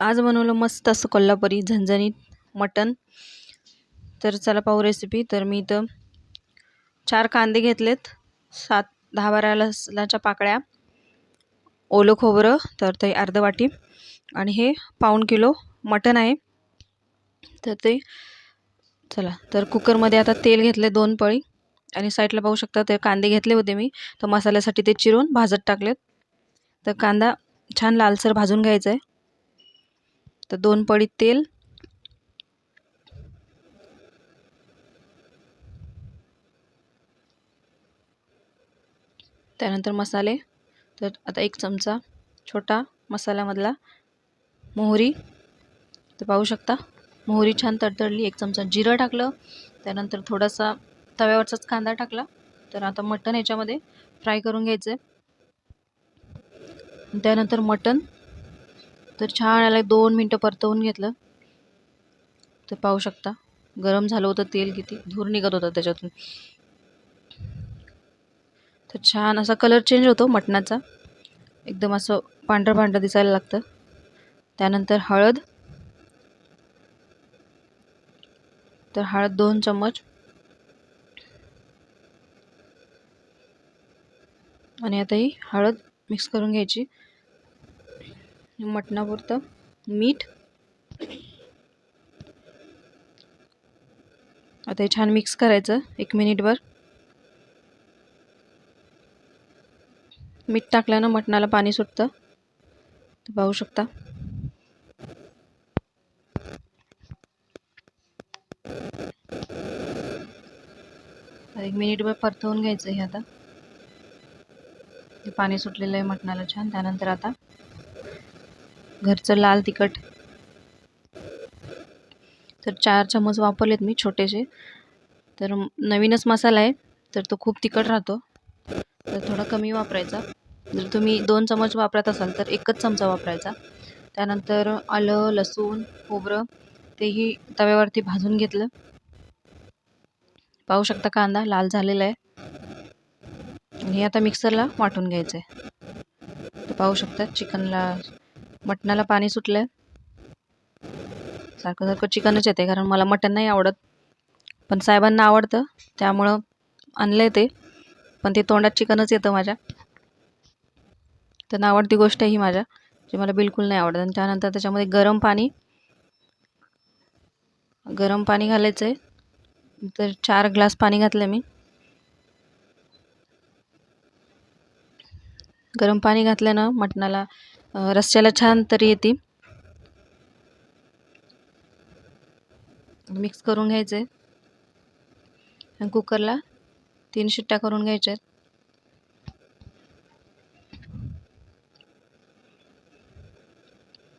आज बनवलं मस्त असं कोल्हापुरी झणझणीत मटण. तर चला पाहू रेसिपी तर मी इथं चार कांदे घेतलेत. सात दहा बारा लसणाच्या पाकळ्या. ओलं खोबरं तर ते अर्ध वाटी. आणि हे पाऊण किलो मटण आहे. तर ते चला तर कुकरमध्ये आता तेल घेतले दोन पळी. आणि साईडला पाहू शकता ते कांदे घेतले होते मी. तर मसाल्यासाठी ते चिरून भाजत टाकलेत. तर कांदा छान लालसर भाजून घ्यायचा आहे. तर दोन पळी तेल. त्यानंतर मसाले. तर आता एक चमचा छोटा मसाल्यामधला मोहरी. तर पाहू शकता मोहरी छान तडतडली एक चमचा जिरं टाकलं त्यानंतर थोडासा तव्यावरचाच कांदा टाकला. तर आता मटण याच्यामध्ये फ्राय करून घ्यायचं आहे त्यानंतर मटण. तर छान याला दोन मिनटं परतवून घेतलं. तर पाहू शकता गरम झालं होतं तेल किती धूर निघत होता त्याच्यातून. तर छान असा कलर चेंज होतो मटणाचा. एकदम असं पांढरं पांढरं दिसायला लागतं. त्यानंतर हळद. तर हळद दोन चम्मच. आणि आता ही हळद मिक्स करून घ्यायची. मटणापुरतं मीठ. आता हे छान मिक्स करायचं एक मिनिटभर मीठ टाकल्यानं मटणाला पाणी सुटतं. पाहू शकता. एक मिनिटभर परतवून घ्यायचं हे आता. पाणी सुटलेलं आहे मटणाला छान. त्यानंतर आता घरचं लाल तिखट. तर चार चमच वापरलेत मी छोटेसे. तर नवीनच मसाला आहे तर तो खूप तिखट राहतो. तर थोडा कमी वापरायचा. जर तुम्ही दोन चमच वापरत असाल तर एकच चमचा वापरायचा. त्यानंतर आलं लसूण खोबरं तेही तव्यावरती भाजून घेतलं. पाहू शकता कांदा लाल झालेला आहे. हे आता मिक्सरला वाटून घ्यायचं आहे तर पाहू शकता चिकनला मटणाला पाणी सुटलं आहे सारखं सारखं चिकनच येते कारण मला मटण नाही आवडत. पण साहेबांना आवडतं त्यामुळं आणलं आहे ते. पण ते तोंडात चिकनच येतं माझ्या. त्यांना आवडती गोष्ट आहे ही माझ्या जी मला बिलकुल नाही आवडत. आणि त्यानंतर त्याच्यामध्ये गरम पाणी गरम पाणी घालायचं आहे तर चार ग्लास पाणी घातलं मी. गरम पाणी घातल्यानं मटणाला रस्स्याला छान तरी येते. मिक्स करून घ्यायचं आहे कुकरला तीन शिट्ट्या करून घ्यायच्या आहेत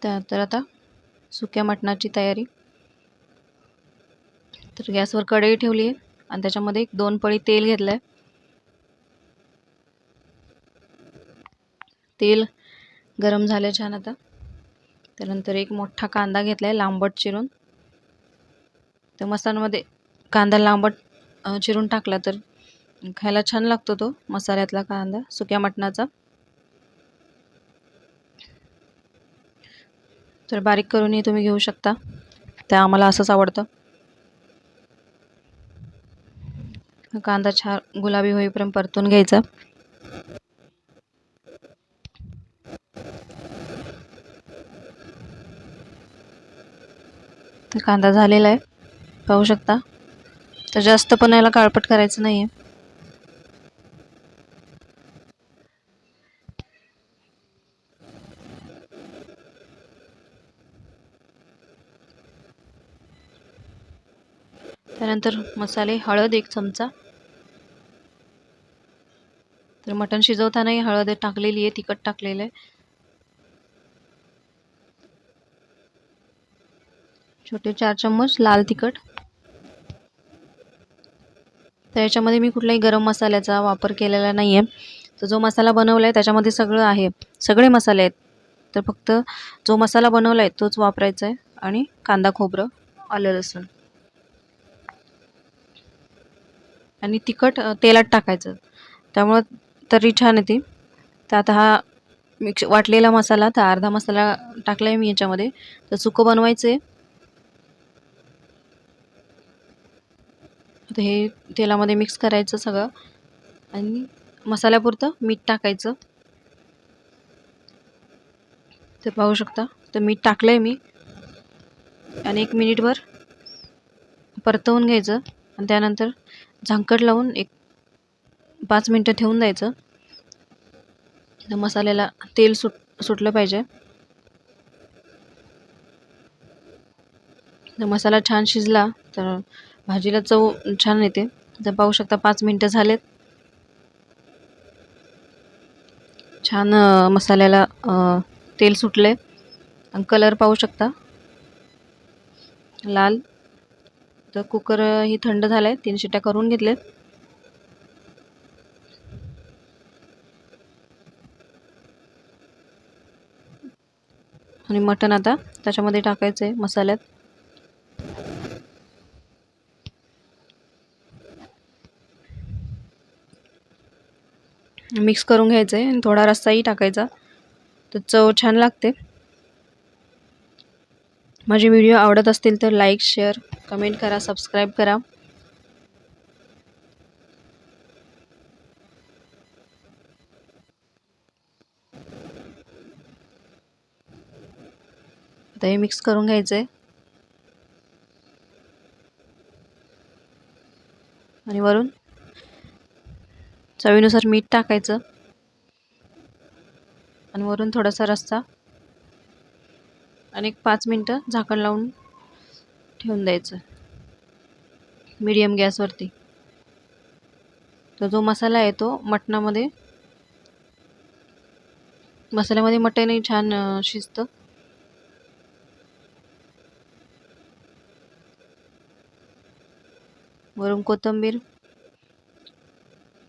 त्यानंतर आता सुक्या मटणाची तयारी. तर गॅसवर कढई ठेवली आहे आणि त्याच्यामध्ये एक दोन पळी तेल घेतलं आहे तेल गरम झालं छान आता. त्यानंतर एक मोठा कांदा घेतला आहे लांबट चिरून. तर मसाल्यामध्ये कांदा लांबट चिरून टाकला तर खायला छान लागतो तो मसाल्यातला कांदा सुक्या मटणाचा. तर बारीक करूनही तुम्ही घेऊ शकता. त्या आम्हाला असंच आवडतं. कांदा छान गुलाबी होईपर्यंत परतून घ्यायचा. तर कांदा झालेला आहे. पाहू शकता. तर जास्त पण याला काळपट करायचं नाही आहे त्यानंतर मसाले हळद एक चमचा. तर मटण शिजवतानाही हळद टाकलेली आहे तिखट टाकलेलं आहे. छोटे चार चम्मच लाल तिखट. तर याच्यामध्ये मी कुठलाही गरम मसाल्याचा वापर केलेला नाही आहे तर जो मसाला बनवला आहे त्याच्यामध्ये सगळं आहे. सगळे मसाले आहेत. तर फक्त जो मसाला बनवला आहे तोच वापरायचा आहे आणि कांदा खोबरं आलं लसूण. आणि तिखट तेलात टाकायचं. त्यामुळं तरी छान येते तर आता हा मिक्स वाटलेला मसाला तर अर्धा मसाला टाकला आहे मी याच्यामध्ये. तर सुकं बनवायचं आहे तर हे तेलामध्ये मिक्स करायचं सगळं. आणि मसाल्यापुरतं मीठ टाकायचं. तर पाहू शकता तर मीठ टाकलं आहे मी. आणि एक मिनिटभर परतवून घ्यायचं. आणि त्यानंतर झांकट लावून एक पाच मिनटं ठेवून द्यायचं. तर मसाल्याला तेल सुट सुटलं पाहिजे. तर मसाला छान शिजला तर भाजीला चव छान येते. तर पाहू शकता पाच मिनटं झालेत. छान मसाल्याला तेल सुटले आणि कलर पाहू शकता. लाल. तर कुकर ही थंड झाला आहे तीन शिट्या करून घेतल्यात. आणि मटण आता त्याच्यामध्ये टाकायचं आहे मसाल्यात. मिक्स करून घ्यायचं आहे आणि थोडा रस्साही टाकायचा. तर चव छान लागते. माझे व्हिडिओ आवडत असतील तर लाईक शेअर कमेंट करा सबस्क्राईब करा. आता हे मिक्स करून घ्यायचं आहे आणि वरून चवीनुसार मीठ टाकायचं. आणि वरून थोडासा रस्सा. आणि एक पाच मिनटं झाकण लावून ठेवून द्यायचं. मीडियम गॅसवरती तर जो मसाला आहे तो मटणामध्ये. मसाल्यामध्ये मटणही छान शिजतं. वरून कोथिंबीर.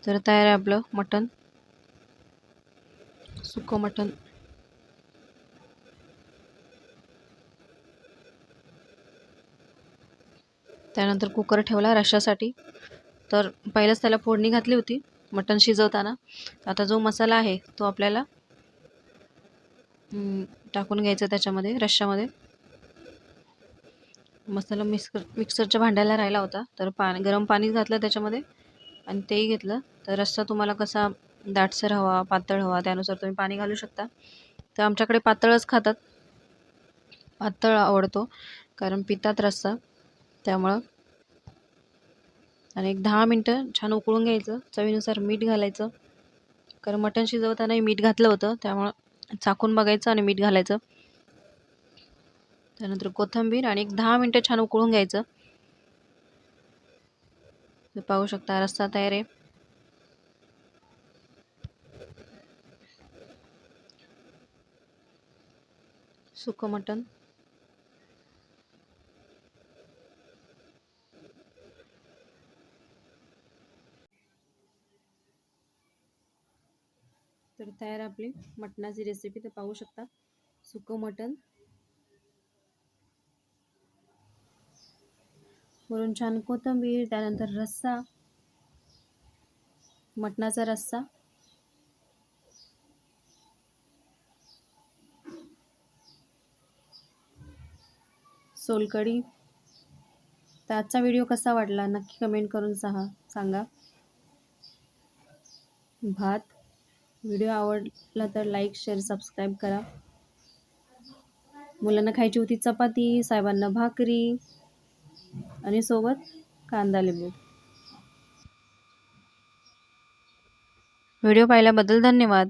तर तयार आहे आपलं मटण. सुकं मटण. त्यानंतर कुकर ठेवला रशासाठी तर पहिलंच त्याला फोडणी घातली होती मटण शिजवताना. आता जो मसाला आहे तो आपल्याला टाकून घ्यायचा त्याच्यामध्ये रश्श्यामध्ये. मसाला मिक्सर मिक्सरच्या भांड्याला राहिला होता तर पाणी गरम पाणी घातलं त्याच्यामध्ये. आणि तेही घेतलं. तर रस्सा तुम्हाला कसा दाटसर हवा पातळ हवा त्यानुसार तुम्ही पाणी घालू शकता. तर आमच्याकडे पातळच खातात. पातळ आवडतो कारण पितात रस्सा. त्यामुळं आणि एक दहा मिनटं छान उकळून घ्यायचं. चवीनुसार मीठ घालायचं. कारण मटण शिजवतानाही मीठ घातलं होतं. त्यामुळं चाकून बघायचं आणि मीठ घालायचं. त्यानंतर कोथिंबीर आणि एक दहा मिनटं छान उकळून घ्यायचं. पाहू शकता रस्सा तयार आहे. सुकं मटण. तर तयार आपली मटणाची रेसिपी तर पाहू शकता. सुकं मटण. वरून छान कोथिंबीर त्यानंतर रस्सा मटणाचा रस्सा. सोलकडी तर आजचा व्हिडिओ कसा वाटला? नक्की कमेंट करून सहा सांगा. भात. व्हिडिओ आवडला तर लाईक शेअर सबस्क्राईब करा. मुलांना खायची होती चपाती साहेबांना भाकरी. आणि सोबत कांदा लिंबू. व्हिडिओ पाहिल्याबद्दल धन्यवाद.